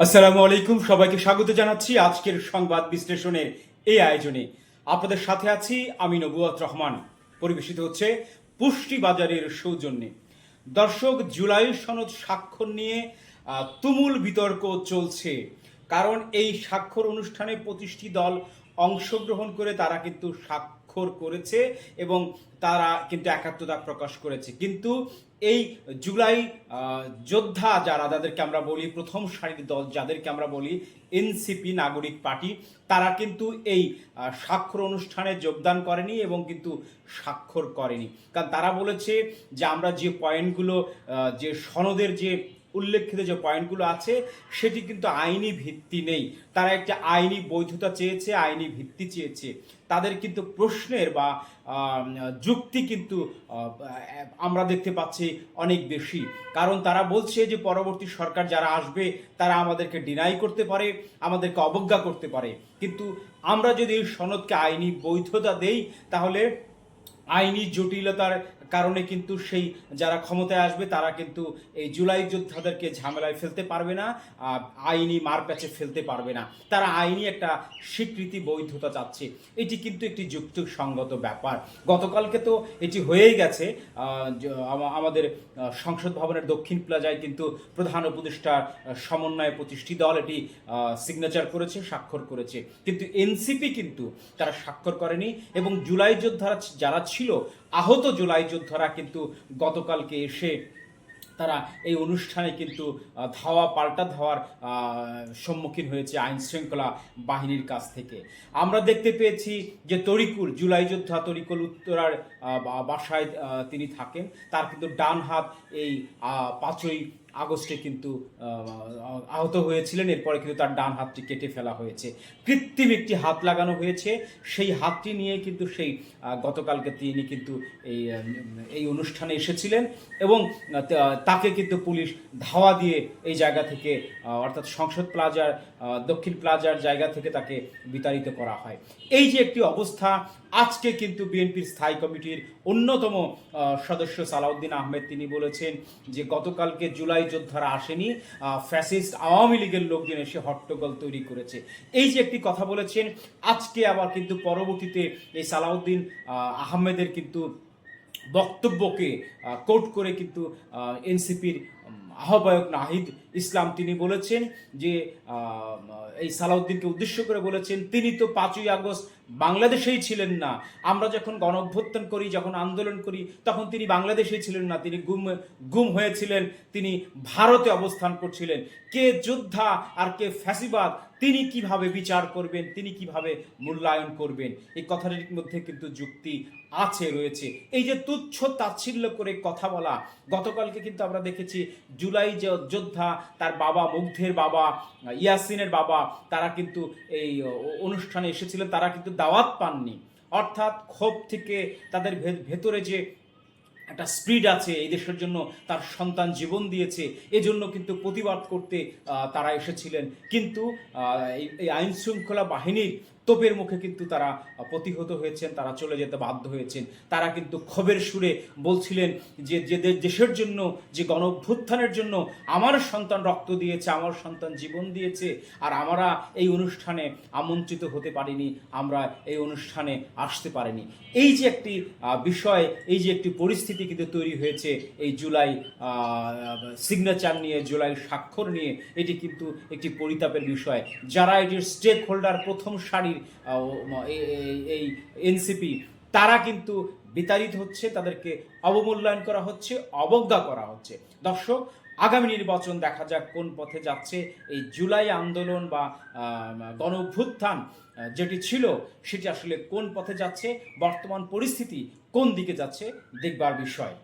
আসসালামু আলাইকুম, সবাইকে স্বাগত জানাচ্ছি আজকের সংবাদ বিশ্লেষণের এই আয়োজনে। আপনাদের সাথে আছি আমি নবুয়াত রহমান। পরিবেশিত হচ্ছে পুষ্টি বাজারের সৌজন্যে। দর্শক, জুলাই সনদ স্বাক্ষর নিয়ে তুমুল বিতর্ক চলছে। কারণ এই স্বাক্ষর অনুষ্ঠানে পঁচিশটি দল অংশগ্রহণ করে তারা কিন্তু স্বাক্ষর করেছে এবং তারা কিন্তু একাত্মতা প্রকাশ করেছে। কিন্তু এই জুলাই যোদ্ধা যারা, যাদেরকে আমরা বলি প্রথম সারির দল, যাদেরকে আমরা বলি এনসিপি, নাগরিক পার্টি, তারা কিন্তু এই স্বাক্ষর অনুষ্ঠানে যোগদান করেনি এবং কিন্তু স্বাক্ষর করেনি। কারণ তারা বলেছে যে আমরা যে পয়েন্টগুলো যে সনদের যে উল্লেখিত যে পয়েন্টগুলো আছে, সেটি কিন্তু আইনি ভিত্তি নেই। তারা একটা আইনি বৈধতা চেয়েছে, আইনি ভিত্তি চেয়েছে। তাদের কিন্তু প্রশ্নের বা যুক্তি কিন্তু আমরা দেখতে পাচ্ছি অনেক বেশি। কারণ তারা বলছে যে পরবর্তী সরকার যারা আসবে, তারা আমাদেরকে ডিনাই করতে পারে, আমাদেরকে অবজ্ঞা করতে পারে। কিন্তু আমরা যদি এই সনদকে আইনি বৈধতা দেই, তাহলে আইনি জটিলতার কারণে কিন্তু সেই যারা ক্ষমতায় আসবে, তারা কিন্তু এই জুলাই যোদ্ধাদেরকে ঝামেলায় ফেলতে পারবে না আইনি মারপ্যাচে ফেলতে পারবে না। তারা আইনি একটা স্বীকৃতি বৈধতা চাচ্ছে। এটি কিন্তু একটি যুক্তিসঙ্গত ব্যাপার। গতকালকে তো এটি হয়েই গেছে। আমাদের সংসদ ভবনের দক্ষিণ প্লাজায় কিন্তু প্রধান উপদেষ্টার সমন্বয়ে পঁচিশটি দল এটি সিগনেচার করেছে, স্বাক্ষর করেছে। কিন্তু এনসিপি কিন্তু তারা স্বাক্ষর করেনি এবং জুলাই যোদ্ধারা যারা ছিল। আহত জুলাই যোদ্ধারা কিন্তু গতকালকে এসে তারা এই অনুষ্ঠানে কিন্তু ধাওয়া, পাল্টা ধাওয়ার সম্মুখীন হয়েছে আইন শৃঙ্খলা বাহিনীর কাছ থেকে। আমরা দেখতে পেয়েছি যে তরিকুল, জুলাই যোদ্ধা তরিকুল উত্তরার বাসায় তিনি থাকেন। তার কিন্তু ডান হাত এই পাঁচই আগস্টে কিন্তু আহত হয়েছিলেন। এরপরে কিন্তু তার ডান হাতটি কেটে ফেলা হয়েছে। কৃত্রিম একটি হাত লাগানো হয়েছে। সেই হাতটি নিয়ে কিন্তু সেই গতকালকে তিনি কিন্তু এই এই অনুষ্ঠানে এসেছিলেন এবং তাকে কিন্তু পুলিশ ধাওয়া দিয়ে এই জায়গা থেকে অর্থাৎ সংসদ প্লাজার দক্ষিণ প্লাজার জায়গা থেকে তাকে বিতাড়িত করা হয়। এই যে একটি অবস্থা, আজকে কিন্তু বিএনপির স্থায়ী কমিটির অন্যতম সদস্য সালাউদ্দিন আহমেদ তিনি বলেছেন যে গতকালকে জুলাই যোদ্ধারা আসেনি। ফ্যাসিস্ট আওয়ামী লীগের লোকজন এসে হট্টগোল তৈরি করেছে। এই যে একটি কথা বলেছেন আজকে আবার কিন্তু পরবর্তীতে এই সালাউদ্দিন আহ, আহমেদের কিন্তু বক্তব্যকে কোট করে কিন্তু এনসিপির আহ্বায়ক নাহিদ ইসলাম তিনি বলেছেন যে এই সালাউদ্দিনকে উদ্দেশ্য করে বলেছেন, তিনি তো পাঁচই আগস্ট বাংলাদেশেই ছিলেন না। আমরা যখন গণ অভ্যুত্থান করি, যখন আন্দোলন করি, তখন তিনি বাংলাদেশেই ছিলেন না। তিনি গুম গুম হয়েছিলেন, তিনি ভারতে অবস্থান করছিলেন। কে যোদ্ধা আর কে ফ্যাসিবাদ, তিনি কীভাবে বিচার করবেন, তিনি কীভাবে মূল্যায়ন করবেন, এই কথাটির মধ্যে কিন্তু যুক্তি আছে, রয়েছে। এই যে তুচ্ছ তাচ্ছিল্য করে কথা বলা, গতকালকে কিন্তু আমরা দেখেছি, জুলাই যে, যোদ্ধা তার বাবা, মুগ্ধের বাবা, ইয়াসিনের বাবা, তারা কিন্তু এই অনুষ্ঠানে এসেছিলেন, তারা কিন্তু দাওয়াত পাননি। অর্থাৎ ক্ষোভ থেকে তাদের ভেতরে যে একটা স্পিড আছে, এই দেশের জন্য তার সন্তান জীবন দিয়েছে, এজন্য কিন্তু প্রতিবাদ করতে তারা এসেছিলেন। কিন্তু এই আইন শৃঙ্খলা বাহিনীর তোপের মুখে কিন্তু তারা প্রতিহত হয়েছেন, তারা চলে যেতে বাধ্য হয়েছেন। তারা কিন্তু ক্ষোভের সুরে বলছিলেন যে যে দেশের জন্য, যে গণ অভ্যুত্থানের জন্য আমার সন্তান রক্ত দিয়েছে, আমার সন্তান জীবন দিয়েছে, আর আমরা এই অনুষ্ঠানে আমন্ত্রিত হতে পারিনি, আমরা এই অনুষ্ঠানে আসতে পারিনি। এই যে একটি বিষয়, এই যে একটি পরিস্থিতি কিন্তু তৈরি হয়েছে, এই জুলাই সিগনেচার নিয়ে, জুলাই স্বাক্ষর নিয়ে, এটি কিন্তু একটি পরিতাপের বিষয়। যারা এটির স্টেক হোল্ডার প্রথম সারির এই- এই এনসিপি, তারা কিন্তু বিতাড়িত হচ্ছে, তাদেরকে অবমূল্যায়ন করা হচ্ছে, অবজ্ঞা করা হচ্ছে। দর্শক, আগামী নির্বাচন দেখা যাক কোন পথে যাচ্ছে। এই জুলাই আন্দোলন বা গণ অভ্যুত্থান যেটি ছিল, সেটি আসলে কোন পথে যাচ্ছে, বর্তমান পরিস্থিতি কোন দিকে যাচ্ছে, দেখবার বিষয়।